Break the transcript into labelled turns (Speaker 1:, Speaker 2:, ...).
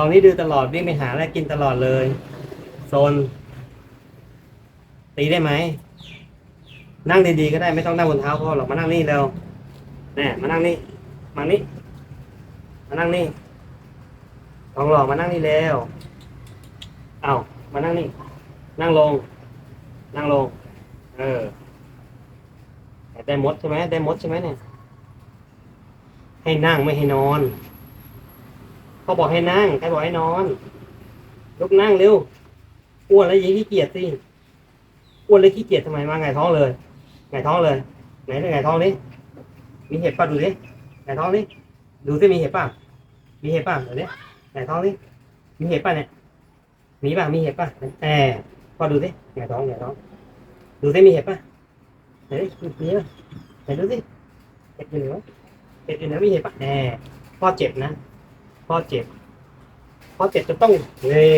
Speaker 1: ตอนนี้ดูตลอดวิ่งไปหาอะไรกินตลอดเลยโซนตีได้ไหม นั่งดีๆก็ได้ไม่ต้องนั่งบนเท้าพ่อหรอกมานั่งนี่เร็วแน่มานั่งนี่มานี่มานั่งนี่ทองหล่อมานั่งนี่เร็วเอามานั่งนี่นั่งลง นั่งลง เออได้มดใช่ไหมได้มดใช่ไหมเนี่ยให้นั่งไม่ให้นอน เขาบอกให้นั่งใครบอกให้นอนลุกนั่งเร็วอ้วนแล้วยิ่งขี้เกียจสิอ้วนเลยขี้เกียจทำไมมาไงท้องเลยไงท้องเลยไหนไงท้องนี้มีเห็บป่ะดูดิไงท้องนี้ดูสิมีเห็บป่ะมีเห็บป่ะเดี๋ยวนี้ไงท้องนี้มีเห็บป่ะเนี่ยมีป่ะมีเห็บป่ะแอบพอดูสิไงท้องไงท้อง ดูสิมีเห็บป่ะไหนมีป่ะไหนดูสิเห็บอยู่ไหนวะเห็บอยู่ไหนมีเห็บป่ะแอบพ่อเจ็บนะ พ่อเจ็บพ่อเจ็บจะต้องเน่